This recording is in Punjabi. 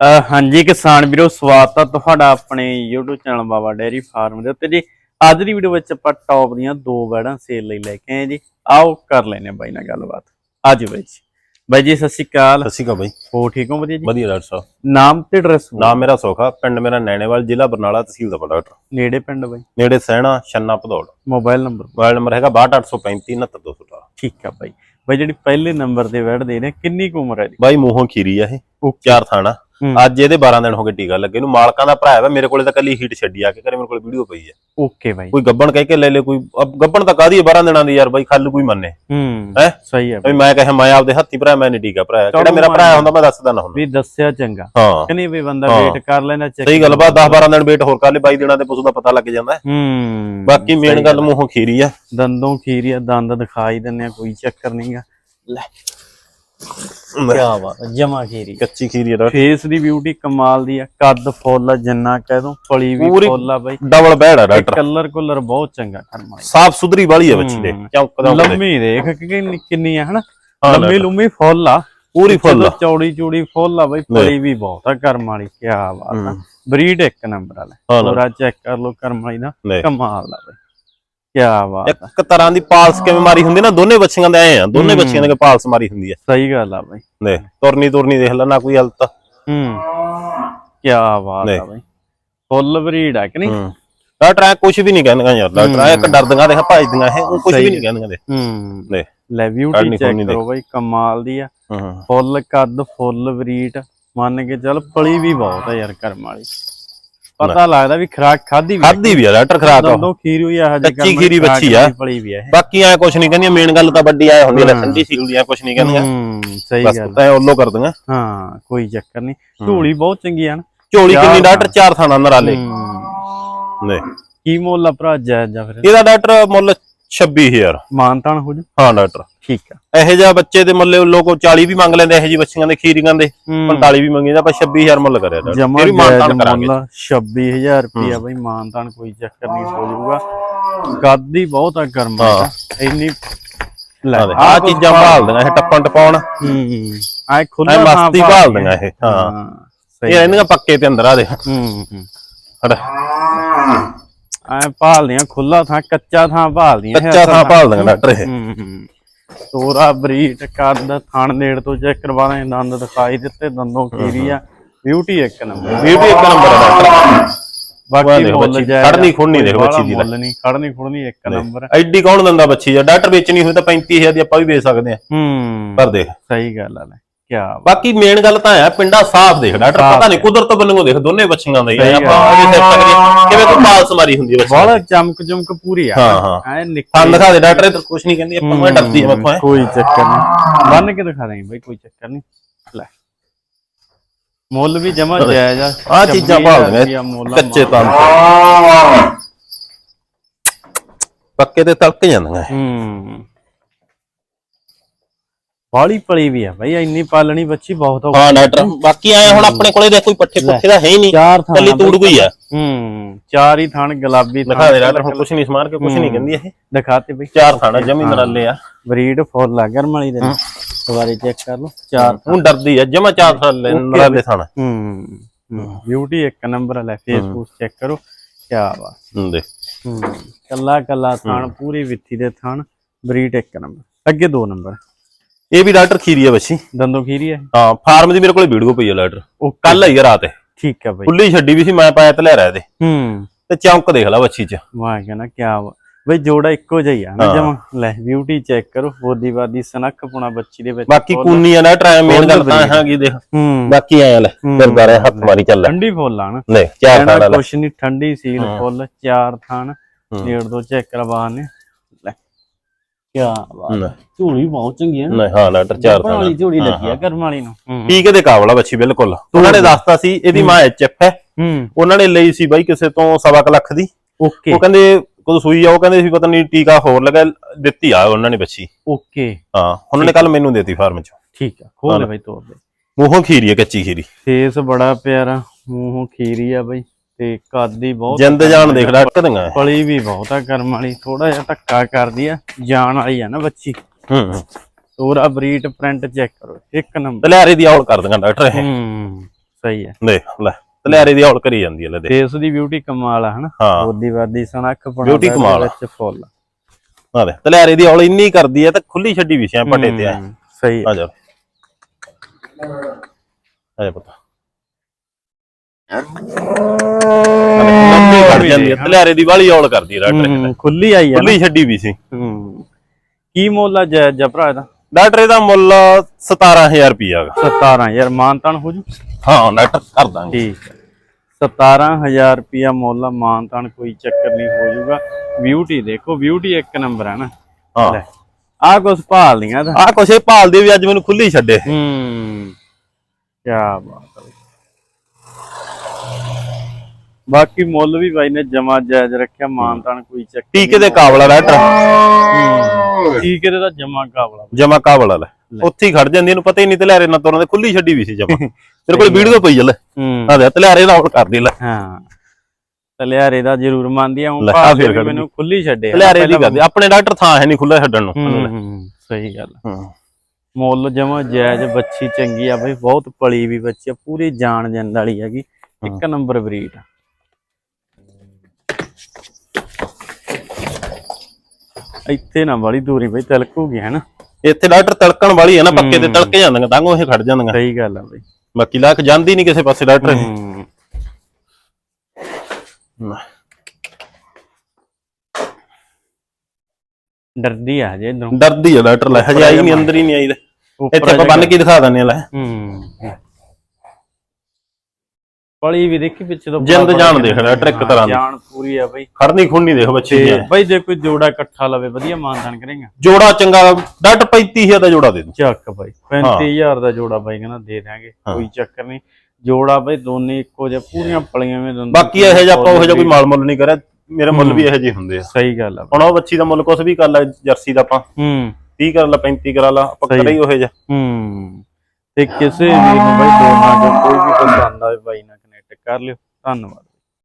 ਹਾਂਜੀ ਕਿਸਾਨ ਵੀਰੋ ਸਵਾਗਤ ਆ ਤੁਹਾਡਾ ਆਪਣੇ YouTube channel Baba dairy farm ਦੇ ਉੱਤੇ ਜੀ। ਅੱਜ ਦੀ ਵੀਡੀਓ ਵਿੱਚ ਆਪਾਂ ਟੌਪ ਦੀਆਂ ਦੋ ਵੈੜਾਂ ਸੇਲ ਲਈ ਲੈ ਕੇ ਆਏ ਜੀ। ਆਓ ਕਰ ਲੈਨੇ ਬਾਈ ਨਾਲ ਗੱਲਬਾਤ। ਆਜੋ ਬਾਈ ਜੀ। ਬਾਈ ਜੀ ਸਤਿ ਸ਼੍ਰੀ ਅਕਾਲ। ਸਤਿ ਸ਼੍ਰੀ ਅਕਾਲ ਬਾਈ। ਹੋ ਠੀਕ ਹੋ? ਵਧੀਆ ਜੀ? ਵਧੀਆ ਡਾਕਟਰ ਸਾਹਿਬ। ਨਾਮ ਤੇ ਐਡਰੈਸ ਨਾਮ ਮੇਰਾ ਸੋਖਾ ਪਿੰਡ ਮੇਰਾ ਨੈਣੇਵਾਲ ਜ਼ਿਲ੍ਹਾ ਬਰਨਾਲਾ ਤਹਿਸੀਲ ਦਾ ਡਾਕਟਰ। ਨੇੜੇ ਪਿੰਡ ਬਾਈ? ਨੇੜੇ Sehna Channa Bhadaur. Mobile number mobile number ਹੈਗਾ 6285 69218 ਠੀਕ ਆ ਬਾਈ। ਬਾਈ ਜਿਹੜੀ ਪਹਿਲੇ ਨੰਬਰ ਤੇ ਵੈੜ ਦੇ ਨੇ ਕਿੰਨੀ ਕੁ ਉਮਰ ਹੈ ਦੀ ਬਾਈ ਮੂੰਹੋਂ ਖੀਰੀ ਆ ਇਹ। ਚਾਰ ਥਾਣਾ। ਅੱਜ ਇਹਦੇ 12 ਦਿਨ ਹੋ ਗਏ ਟੀਕਾ ਲੱਗੇ ਨੂੰ। ਮਾਲਕਾਂ ਦਾ ਭਰਾ ਹੈ ਮੇਰੇ ਕੋਲੇ ਤਾਂ ਕੱਲੀ ਹੀਟ ਛੱਡੀ ਆ ਕੇ ਘਰੇ ਮੇਰੇ ਕੋਲੇ ਵੀਡੀਓ ਪਈ ਹੈ ਓਕੇ ਬਾਈ। ਕੋਈ ਗੱਬਣ ਕਹਿ ਕੇ ਲੈ ਲੈ ਕੋਈ ਅਬ ਗੱਬਣ ਤਾਂ ਕਾਦੀ 12 ਦਿਨਾਂ ਦੀ ਯਾਰ ਬਾਈ ਖੱਲ ਕੋਈ ਮੰਨੇ। ਹੂੰ ਹੈਂ? ਸਹੀ ਹੈ ਬਈ ਮੈਂ ਕਹੇ ਮੈਂ ਆਪਦੇ ਹੱਥੀ ਭਰਾ ਮੈਂ ਨਹੀਂ ਟੀਕਾ ਭਰਾਇਆ। ਜਿਹੜਾ ਮੇਰਾ ਭਰਾ ਹੁੰਦਾ ਮੈਂ ਦੱਸਦਾ ਨਾ ਹੁਣ। ਵੀ ਦੱਸਿਆ ਚੰਗਾ। ਹਾਂ। ਕਿ ਨਹੀਂ ਵੀ ਬੰਦਾ। ਵੇਟ ਕਰ ਲੈਣਾ ਚੈੱਕ ਸਹੀ ਗੱਲ ਬਾ 10 12 ਦਿਨ ਵੇਟ ਹੋਰ ਕਰ ਲੈ ਬਾਈ ਦਿਨਾਂ ਦੇ ਪਸ਼ੂ ਦਾ ਪਤਾ ਲੱਗ ਜਾਂਦਾ। ਹੈ। ਬਾਕੀ ਮੇਨ ਗੱਲ ਮੂੰਹੋਂ ਖੀਰੀ ਆ। ਦੰਦੋਂ ਖੀਰੀਆ ਦੰਦ ਦਿਖਾਈ ਦਿੰਨੇ ਆ ਕੋਈ ਚੱਕਰ ਨਹੀਂਗਾ ਲੈ। ਕੀ ਬਾਤ ਜਮਾ ਖੀਰੀ ਕੱਚੀ ਖੀਰੀ ਆ ਫੇਸ ਦੀ ਬਿਊਟੀ ਕਮਾਲ ਦੀ ਆ ਕੱਦ ਫੁੱਲ ਜਿੰਨਾ ਕਹਿ ਦੋ ਫਲੀ ਵੀ ਪੂਰੀ- ਫੁੱਲ ਆ ਬਾਈ ਡਬਲ ਬੈਡ ਆ ਡਾਕਟਰ ਕਲਰ ਕੁਲਰ ਬਹੁਤ ਚੰਗਾ ਕਰਮਾ ਸਾਫ਼ ਸੁਧਰੀ ਵਾਲੀ ਹੈ ਬੱਚੀ ਦੇ ਹੂੰ। ਚੌਂਕਦਾ ਉਹਦੇ। ਲੰਮੀ ਦੇਖ ਕਿ ਕਿੰਨੀ ਕਿੰਨੀ ਆ ਹਨਾ ਹਾਂ, ਲੰਮੀ ਡਾਕਟਰ। ਲੰਮੀ ਫੁੱਲ ਆ ਪੂਰੀ ਫੁੱਲ ਆ। ਚੌੜੀ ਚੌੜੀ ਫੁੱਲ ਆ ਬਾਈ ਫਲੀ ਵੀ ਬਹੁਤ ਆ ਕਰਮ ਵਾਲੀ ਕੀ ਬਾਤ ਆ। ਬਰੀਡ ਇੱਕ ਨੰਬਰ ਵਾਲਾ। ਪੂਰਾ ਚੈੱਕ ਕਰ ਲੋ ਕਰਮ ਵਾਲੀ ਦਾ। ਕਮਾਲ ਦਾ ਬਾਈ ਕੀ ਬਾਤ ਆ ਇੱਕ ਤਰ੍ਹਾਂ ਦੀ ਪਾਲਸ ਕਿਵੇਂ ਮਾਰੀ ਹੁੰਦੀ ਨਾ ਦੋਨੇ ਬੱਚੀਆਂ ਦੇ ਐ ਆ ਦੋਨੇ ਹੂੰ। ਬੱਚੀਆਂ ਦੇ ਪਾਲਸ ਮਾਰੀ ਹੁੰਦੀ ਹੈ ਸਹੀ ਗੱਲ ਆ ਬਾਈ। ਦੇਖ ਤੁਰਨੀ ਤੁਰਨੀ ਦੇਖ ਲੈ ਨਾ ਕੋਈ ਹਲਤ। ਹੂੰ। ਕੀ ਬਾਤ ਨਹੀਂ। ਆ ਬਾਈ। ਫੁੱਲ ਬਰੀਡ ਆ ਕਿ ਨਹੀਂ? ਹੂੰ। ਡਾਕਟਰ ਐ ਕੁਝ ਵੀ ਨਹੀਂ ਕਹਿੰਦੀਆਂ ਯਾਰ ਡਾਕਟਰ ਐ ਇੱਕ ਡਰਦੀਆਂ ਦੇਖ ਭਜਦੀਆਂ ਇਹ ਉਹ ਕੁਝ ਵੀ ਸਹੀ ਨਹੀਂ ਕਹਿੰਦੀਆਂ ਦੇ ਹੂੰ। ਦੇਖ। ਲੈ ਬਿਊਟੀ ਕੱਢਣੀ ਚੈੱਕ ਖੁੱਲਣੀ ਕਰੋ ਬਾਈ ਕਮਾਲ ਦੀ ਆ। ਹੂੰ। ਫੁੱਲ ਕੱਦ ਫੁੱਲ ਬਰੀਡ ਮੰਨ ਕੇ ਚੱਲ ਪਲੀ ਵੀ ਬਹੁਤ ਆ ਯਾਰ ਕਰਮ ਵਾਲੀ। ਪਤਾ ਲੱਗਦਾ ਵੀ ਖਰਾਕ ਖਾਦੀ ਵੀ ਖਾਦੀ ਵੀ ਆ ਡਾਕਟਰ ਖਰਾਕ ਆ। ਦੰਦੋਂ ਖੀਰ ਹੋਈ ਆ ਹਜੇ ਕੱਚੀ ਖੀਰੀ ਬੱਚੀ ਆ। ਆ ਬਾਕੀ ਐ ਕੁਝ ਨਹੀਂ ਕਹਿੰਦੀਆਂ ਮੇਨ ਗੱਲ ਤਾਂ ਵੱਡੀ ਐ ਹੁੰਦੀ ਹੈ। ਠੰਡੀ ਸੀਲ ਦੀ ਐ ਕੁਝ ਨਹੀਂ ਕਹਿੰਦੀਆਂ। ਹੂੰ ਸਹੀ ਬਸ ਗੱਲ ਐ ਉਹਲੋ ਕਰਦੀਆਂ ਹਾਂ ਕੋਈ ਚੱਕਰ ਨਹੀਂ। ਝੋਲੀ ਬਹੁਤ ਚੰਗੀ ਆ ਨਾ। ਝੋਲੀ ਕਿੰਨੀ ਡਾਕਟਰ ਚਾਰ ਥਾਣਾ ਨਰਾਲੇ। ਨੇ। ਕੀ ਮੁੱਲ ਆ ਭਰਾ ਜਾਇਜ਼ ਜਾਂ ਫਿਰ? ਇਹਦਾ ਡਾਕਟਰ ਮੁੱਲ 26000 ਮਾਨਤਾਨ ਹੋ ਜਾ। ਹਾਂ ਡਾਕਟਰ। ਠੀਕ ਆ। ਇਹੋ ਜਿਹਾ ਬੱਚੇ ਦੇ ਮੁੱਲੇ ਲੋਕੋ 40 ਵੀ ਮੰਗ ਲੈਂਦੇ ਇਹੋ ਜਿਹੀ ਬੱਚੀਆਂ ਦੇ ਖੀਰੀਆਂ ਦੇ 45 ਵੀ ਮੰਗੀ ਆਪਾਂ 26000 ਮੁੱਲ ਕਰਿਆ ਜਮਾ ਇਹ ਵੀ ਮਾਨਤਾਨ ਕਰਾਂਗੇ। 26000 ਰੁਪਿਆ ਬਈ ਮਾਨਤਾਨ ਕੋਈ ਚੱਕਰ ਨਹੀਂ ਹੋ ਜਾਊਗਾ ਹੀ ਬਹੁਤ ਆ ਗਰਮ ਆ ਇੰਨੀ ਲੈ ਆ ਚੀਜ਼ਾਂ ਭਾਲਦੀਆਂ ਇਹ ਟੱਪਣ ਟਪਾਉਣ। ਹੂੰ ਆ ਖੁੱਲਾ ਮਸਤੀ ਭਾਲਦੀਆਂ ਇਹ ਹਾਂ। ਇਹ ਰਹਿੰਦੀਆਂ ਪੱਕੇ ਤੇ ਅੰਦਰ ਆ ਦੇ ਹੂੰ ਹੂੰ। ਹਟ। ਐ ਭਾਲਦੀਆਂ ਖੁੱਲਾ ਥਾਂ ਕੱਚਾ ਥਾਂ ਭਾਲਦੀਆਂ ਕੱਚਾ ਥਾਂ ਥਾਂ। ਭਾਲਦੀਆਂ ਡਾਕਟਰ ਇਹ। ਹੂੰ ਹੂੰ। ਤੋਰਾ ਬਰੀਟ ਕੱਦ ਥਣ ਨੇੜ ਤੋਂ ਚੈੱਕ ਕਰਵਾ ਰਹੇ ਦੰਦ ਦਿਖਾਈ ਦਿੱਤੇ ਦੰਦੋਂ ਖੀਰੀ ਆ। ਬਿਊਟੀ ਇੱਕ ਨੰਬਰ ਬਿਊਟੀ ਇੱਕ ਨੰਬਰ ਆ ਡਾਕਟਰ ਬਾਕੀ ਮੁੱਲ ਜਾਇਜ਼ ਖੜਨੀ ਖੁੜਨੀ ਦੇਖ ਬੱਚੀ ਦੀ। ਮੁੱਲ ਨਹੀਂ ਖੜਨੀ ਖੁੜਨੀ ਇੱਕ ਨੰਬਰ ਐਡੀ ਕੌਣ ਦਿੰਦਾ ਬੱਚੀ ਆ ਡਾਕਟਰ ਵੇਚਣੀ ਹੋਵੇ ਤਾਂ 35000 ਦੀ ਆਪਾਂ ਵੀ ਵੇਚ ਸਕਦੇ ਆ। ਹੂੰ। ਪਰ ਦੇਖ। ਸਹੀ ਗੱਲ ਆ ਲੈ। ਕੀ ਬਾਕੀ ਮੇਨ ਗੱਲ ਤਾਂ ਹੈ ਪਿੰਡਾ ਸਾਫ਼ ਦੇਖ ਡਾਕਟਰ ਸਾਫ਼ ਪਤਾ ਨਹੀਂ ਕੁਦਰਤ ਬੰਨੂ ਦੇਖ ਦੋਨੇ ਬੱਚੀਆਂ ਦਾ ਹੀ ਸਹੀ ਆ ਆਪਾਂ ਅਜੇ ਸਿਰ ਤੱਕ ਨਹੀਂ ਕਿਵੇਂ ਕੋਈ ਪਾਲਸ ਮਾਰੀ ਹੁੰਦੀ ਹੈ ਬੱਚੀ ਬੜਾ ਚਮਕ ਚਮਕ ਪੂਰੀ ਆ। ਹਾਂ ਹਾਂ। ਐ ਨਿੱਕੀ ਦਿਖਾ ਦੇ ਡਾਕਟਰ ਇਹ ਤਾਂ ਕੁਝ ਨਹੀਂ ਕਹਿੰਦੀ ਆਪਾਂ ਇਹ ਡਰਦੀ ਮੈਥੋਂ ਐ ਕੋਈ ਚੱਕਰ ਨਹੀਂ। ਬੰਨ ਕੇ ਦਿਖਾ ਦੇਂਗੇ ਬਈ ਕੋਈ ਚੱਕਰ ਨਹੀਂ। ਲੈ। ਮੁੱਲ ਵੀ ਜਮਾ ਜਾਇਜ਼ ਆ। ਆਹ ਚੀਜ਼ਾਂ 26,000 ਭਾਲਦੀਆਂ ਆ, ਕੱਚੇ ਤਾਂ ਪੱਕੇ ਤੇ ਤਲਕ ਜਾਂਦੀਆਂ। ਇਹ। ਹੂੰ। ਬਾਲੀ ਪਲੀ ਵੀ ਆ ਬਈ ਇੰਨੀ ਪਾਲਣੀ ਬੱਚੀ ਬਹੁਤ ਔਖੀ ਹਾਂ ਡਾਕਟਰ। ਬਾਕੀ ਆਇਆ ਹੁਣ ਆਪਣੇ ਕੋਲੇ ਦੇ ਕੋਈ ਪੱਠੇ ਪੁੱਠੇ ਦਾ ਹੈ ਹੀ ਨਹੀਂ। ਚਾਰ ਥਾਂ ਕੱਲੀ ਤੂੜ ਗਈ ਆ। ਹੂੰ ਚਾਰ ਹੀ ਥਣ ਗੁਲਾਬੀ ਦਿਖਾ ਦੇ ਡਾਕਟਰ ਹੁਣ ਕੁਝ ਨਹੀਂ ਸਮਾਰ ਕੇ ਕੁਝ ਨਹੀਂ ਕਹਿੰਦੀ ਇਹ। ਦਿਖਾਤੇ ਬਈ। ਚਾਰ ਥਾਣਾ ਜਮੀ ਨਰਾਲੇ ਆ। ਬਰੀਡ ਫੁੱਲ ਆ ਗਰਮ ਵਾਲੀ ਦੇ ਦੁਬਾਰੇ ਚੈੱਕ ਕਰ ਲਓ ਚਾਰ ਹੁਣ ਡਰਦੀ ਆ ਜਮਾ ਚਾਰ ਥਾਲੇ ਨਰਾਲੇ ਥਾਣਾ ਹੂੰ ਬਿਊਟੀ ਇੱਕ ਨੰਬਰ ਲੈ ਫੇਸਬੁੱਕ ਚੈੱਕ ਕਰੋ ਕੀ ਵਾ ਹੂੰ ਦੇ ਹੂੰ ਕੱਲਾ ਕੱਲਾ ਥਣ ਪੂਰੀ ਵਿੱਥੀ ਦੇ ਥਣ ਬਰੀਡ ਇੱਕ ਨੰਬਰ ਅੱਗੇ ਦੋ ਨੰਬਰ। ਇਹ ਵੀ ਡਾਕਟਰ ਖੀਰੀ ਆ ਬੱਚੀ। ਦੰਦੋਂ ਖੀਰੀ ਹੈ ਹਾਂ ਫਾਰਮ ਦੀ ਮੇਰੇ ਕੋਲੇ ਵੀਡੀਓ ਪਈ ਆ ਡਾਕਟਰ। ਉਹ ਕੱਲ ਆਈ ਆ ਰਾਤ ਠੀਕ ਹੈ ਬਈ। ਖੁੱਲੀ ਛੱਡੀ ਵੀ ਸੀ ਮੈਂ ਪਾਇਆ ਤੇ ਲੈ ਰਿਹਾ ਇਹਦੇ। ਹੂੰ। ਤੇ ਚੌਂਕ ਦੇਖ ਲੈ ਬੱਚੀ ਚ। ਵਾਹ ਕਹਿੰਦਾ ਕੀ ਬਈ ਜੋੜਾ ਇੱਕੋ ਜਿਹਾ ਹੀ ਆ ਨਾ ਹਾਂ। ਜਮਾ। ਲੈ ਬਿਊਟੀ ਚੈੱਕ ਕਰੋ ਬੋਦੀ ਬਾਦੀ ਸਨੱਖ ਪੁਣਾ ਬੱਚੀ ਦੇ ਵਿੱਚ ਬਾਕੀ ਕੂਨੀ ਆ ਨਾ ਟਾਈਮ ਮੇਨ ਗੱਲ ਤਾਂ ਹੈਗੀ ਦੇਖ। ਹੂੰ। ਬਾਕੀ ਆਇਆ ਲੈ ਫਿਰਦਾ ਰਿਹਾ ਹੱਥ ਮਾਰੀ ਚੱਲ ਠੰਡੀ ਫੁੱਲ ਆ ਨਾ। ਲੈ ਚਾਰ ਥਾਣਾ ਕੁਛ ਨਹੀਂ ਠੰਡੀ ਸੀਲ ਫੁੱਲ ਚਾਰ ਥਣ। ਡੇਢ ਦੋ ਚੈੱਕ ਕਰਵਾ ਨੇ ਕੀ ਬਾਤ। ਲੈ, ਝੋਲੀ ਬਹੁਤ ਚੰਗੀ ਹੈ ਨਹੀਂ ਹਾਂ ਡਾਕਟਰ ਚਾਰ ਵਾਲੀ ਥਾਣਾ ਝੋਲੀ ਲੱਗੀ ਆ ਕਰਮ ਵਾਲੀ ਨੂੰ। ਹੂੰ ਟੀਕੇ ਦੇ ਕਾਬਲਾ ਬੱਚੀ ਬਿਲਕੁਲ। ਉਹਨਾਂ ਨੇ ਦੱਸਤਾ ਸੀ ਇਹਦੀ ਮਾਂ ਐਚਐਫ ਹੈ। ਹੂੰ। ਉਹਨਾਂ ਨੇ ਲਈ ਸੀ ਬਾਈ ਕਿਸੇ ਤੋਂ ਸਵਾ ਕੁ ਲੱਖ ਦੀ। ਓਕੇ। ਉਹ ਕਹਿੰਦੇ ਕਦੋਂ ਸੂਈ ਆ ਉਹ ਕਹਿੰਦੇ ਸੀ ਪਤਾ ਨਹੀਂ ਟੀਕਾ ਹੋਰ ਲਗਾ ਦਿੱਤੀ ਆ ਉਹਨਾਂ ਨੇ ਬੱਚੀ। ਓਕੇ। ਹਾਂ ਉਹਨਾਂ ਨੇ ਕੱਲ ਮੈਨੂੰ ਦੇਤੀ ਫਾਰਮ ਚ। ਠੀਕ ਆ ਖੋਲ ਬਈ ਤੋੜ ਦੇ। ਮੂੰਹੋਂ ਖੀਰੀ ਹੈ ਕੱਚੀ ਖੀਰੀ। ਫੇਸ ਬੜਾ ਪਿਆਰਾ ਮੂੰਹੋਂ ਖੀਰੀ ਆ ਬਈ। ਤੇ ਕਾਦੀ ਬਹੁਤ ਜਿੰਦ ਜਾਨ ਦੇਖ ਲੈ ਟੱਕਦੀਆਂ ਪਲੀ ਵੀ ਬਹੁਤ ਆ ਕਰਮ ਵਾਲੀ ਥੋੜਾ ਜਿਹਾ ਧੱਕਾ ਕਰਦੀ ਆ ਜਾਨ ਵਾਲੀ ਆ ਨਾ ਬੱਚੀ। ਹੂੰ। ਤੋਰਾ ਬਰੀਟ ਪ੍ਰਿੰਟ ਚੈੱਕ ਕਰੋ ਇੱਕ ਨੰਬਰ। ਤਲਿਆਰੇ ਦੀ ਔਲ ਕਰ ਦਾਂਗਾ ਡਾਕਟਰ ਇਹ। ਹੂੰ ਸਹੀ ਹੈ ਦੇਖ ਲੈ ਤਲਿਆਰੇ ਦੀ ਹੌਲ ਕਰੀ ਜਾਂਦੀ ਹੈ ਲੈ ਦੇਖ। ਫੇਸ ਦੀ ਬਿਊਟੀ ਕਮਾਲ ਆ ਹਨਾ? ਹਾਂ। ਬੋਦੀ ਵਾਦੀ ਸਣਖ ਬਣਾ Beauty ਕਮਾਲ ਆ। ਵਿੱਚ ਫੁੱਲ। ਆ ਲੈ ਤਲਿਆਰੇ ਦੀ ਹੌਲ ਇੰਨੀ ਕਰਦੀ ਹੈ ਤਾਂ ਖੁੱਲੀ ਛੱਡੀ ਵੀ ਸਿਆ ਪੱਟੇ ਤੇ ਆ। ਸਹੀ ਆ ਜਾ। ਆ ਜਾ ਪਤਾ। ਲੰਬੀ ਖੜ ਜਾਂਦੀ ਹੈ ਤਲਿਆਰੇ ਦੀ ਵਾਲੀ ਹੌਲ ਕਰਦੀ ਹੈ ਡਾਕਟਰ। ਹਮ, ਖੁੱਲੀ ਆਈ ਆ ਨਾ। ਖੁੱਲੀ ਛੱਡੀ ਵੀ ਸੀ। ਹਮ। ਕੀ ਮੁੱਲ ਆ ਜੈ ਜਪਰਾ ਇਹਦਾ? ਡਾਕਟਰ ਇਹਦਾ ਮੁੱਲ 17000 ਰੁਪਿਆ ਹੈਗਾ। 17 ਯਾਰ ਮਾਨਤਾਨ ਹੋ ਜੂ? ਹਾਂ ਡਾਕਟਰ ਕਰ ਦਾਂਗੇ। ਠੀਕ ਹੈ 17000 ਰੁਪਿਆ ਮੁੱਲ ਆ ਮਾਨਤਾਨ ਕੋਈ ਚੱਕਰ ਨਹੀਂ ਹੋ ਬਿਊਟੀ ਦੇਖੋ ਬਿਊਟੀ ਇੱਕ ਨੰਬਰ ਹੈ ਨਾ। ਹਾਂ। ਆ ਕੁਛ ਭਾਲਦੀਆਂ ਦਾ ਆ ਕੁਛ ਇਹ ਭਾਲਦੇ ਵੀ ਅੱਜ ਮੈਨੂੰ ਖੁੱਲੀ ਛੱਡੇ। ਹੂੰ। ਕੀ ਬਾਤ ਹੈ ਬਾਕੀ ਮੁੱਲ ਵੀ ਬਾਈ ਨੇ ਜਮਾ ਜਾਇਜ਼ ਰੱਖਿਆ ਮਾਨਤਾਨ ਕੋਈ ਚੱਕਰ ਟੀਕੇ ਦੇ ਕਾਬਲਾ ਡਾਕਟਰ ਨਹੀਂ। ਠੀਕ ਹੈ ਇਹਦਾ ਜਮਾ ਕਾਬਲਾ ਜਮਾ ਕਾਬਲਾ ਲੈ। ਉੱਥੇ ਹੀ ਖੜ ਜਾਂਦੀ ਇਹਨੂੰ ਪਤਾ ਹੀ ਨਹੀਂ ਤਲਿਆਰੇ ਨਾਲ ਤੁਰਨ ਦੇ ਖੁੱਲੀ ਛੱਡੀ ਵੀ ਸੀ ਜਮਾ। ਤੇਰੇ ਕੋਲ ਵੀਡੀਓ ਪਈ ਜਲੇ ਹੂੰ। ਆ ਦੇ ਤਲਿਆਰੇ ਨਾਲ ਹੌਲ ਕਰਦੀ ਲੈ। ਹਾਂ। ਤਲਿਆਰੇ ਦਾ ਜ਼ਰੂਰ ਮੰਨਦੀ ਆ ਹੁਣ ਭਾਵੇਂ ਮੈਨੂੰ ਖੁੱਲੀ ਛੱਡੇ ਤਲਿਆਰੇ ਦੀ ਕਰਦੀ ਆਪਣੇ ਡਾਕਟਰ ਥਾਂ ਹੈ ਨਹੀਂ ਖੁੱਲਾ ਛੱਡਣ ਨੂੰ। ਸਹੀ ਗੱਲ। ਹਾਂ। ਮੁੱਲ ਜਮਾ ਜਾਇਜ਼ ਬੱਚੀ ਚੰਗੀ ਆ ਬਈ ਬਹੁਤ ਪਲੀ ਵੀ ਬੱਚੀ ਆ ਪੂਰੀ ਜਾਣ ਜੰਦ ਵਾਲੀ ਹੈਗੀ। ਇੱਕ ਨੰਬਰ ਬਰੀਡ। ਆ ਇੱਥੇ ਨਾ ਵਾਲੀ ਦੂਰੀ ਬਈ ਤਿਲਕੂਗੀ ਹੈ ਨਾ। ਇੱਥੇ ਡਾਕਟਰ ਤਲਕਣ ਵਾਲੀ ਹੈ ਨਾ ਪੱਕੇ ਤੇ ਤਲਕੇ ਜਾਂਦੀਆਂ ਤਾਂ ਉਹ ਇਹ ਖੜ ਜਾਂਦੀਆਂ ਸਹੀ ਗੱਲ ਆ ਬਈ। ਬਾਕੀ ਲੱਖ ਜਾਂਦੀ ਨਹੀਂ ਕਿਸੇ ਪਾਸੇ ਡਾਕਟਰ। ਇਹ। ਹੂੰ ਡਰਦੀ ਆ ਹਜੇ ਇਧਰੋਂ। ਡਰਦੀ ਹੈ ਡਾਕਟਰ ਲੈ ਹਜੇ ਆਈ ਨਹੀਂ ਅੰਦਰ ਹੀ ਨਹੀਂ ਆਈ ਲੈ। ਇੱਥੇ ਆਪਾਂ ਬੰਨ ਕੇ ਦਿਖਾ ਦਿੰਨੇ ਆ ਲੈ। ਹੂੰ। ਪਲੀ ਵੀ ਦੇਖੀ ਪਿੱਛੇ ਤੋਂ ਜਿੰਦ ਜਾਨ ਦੇਖ ਡਾਕਟਰ ਇੱਕ ਤਰ੍ਹਾਂ ਦੀ। ਜਾਨ ਪੂਰੀ ਆ ਬਈ। ਖੜਨੀ ਖੁੰਨੀ ਦੇਖ ਬੱਚੀ ਦੀ ਬਈ ਜੇ ਕੋਈ ਜੋੜਾ ਇਕੱਠਾ ਲਵੇ ਵਧੀਆ ਮਾਨਦਾਨ ਕਰੇਗਾ। ਜੋੜਾ ਚੰਗਾ ਡਾਕਟਰ 35000 ਦਾ ਜੋੜਾ ਦੇ ਦੂੰ ਚੱਕ ਬਾਈ 35000 ਦਾ ਜੋੜਾ ਬਾਈ ਕਹਿੰਦਾ ਦੇ ਦਿਆਂਗੇ ਕੋਈ ਚੱਕਰ ਨਹੀਂ। ਜੋੜਾ ਬਾਈ ਦੋਨੇ ਇੱਕੋ ਜਿਹਾ ਪੂਰੀਆਂ ਪਲੀਆਂ ਵਿੱਚ ਬਾਕੀ ਇਹੋ ਜਿਹਾ ਆਪਾਂ ਉਹ ਜਿਹਾ ਕੋਈ ਮਾਲ ਮੁੱਲ ਨਹੀਂ ਕਰਿਆ ਮੇਰੇ ਮੁੱਲ ਵੀ ਇਹੋ ਜਿਹੇ ਹੁੰਦੇ ਆ। ਸਹੀ ਗੱਲ ਆ ਹੁਣ ਉਹ ਬੱਚੀ ਦਾ ਮੁੱਲ ਕੁਛ ਵੀ ਕਰ ਲੈ ਜਰਸੀ ਦਾ ਆਪਾਂ। ਹੂੰ। 30 ਕਰ ਲਾ 35 ਕਰਾ ਲਾ ਆਪਾਂ। ਕਰੇ ਹੀ ਉਹ ਜਿਹਾ। ਹੂੰ। ਤੇ ਕਿਸੇ ਵੀ ਨੂੰ ਬਾਈ ਦੋਨਾਂ ਚੋਂ ਕੋਈ ਵੀ ਪਸੰਦ ਆਵੇ ਬਾਈ ਨਾਲ ਕਨੈਕਟ ਕਰ ਲਿਓ ਧੰਨਵਾਦ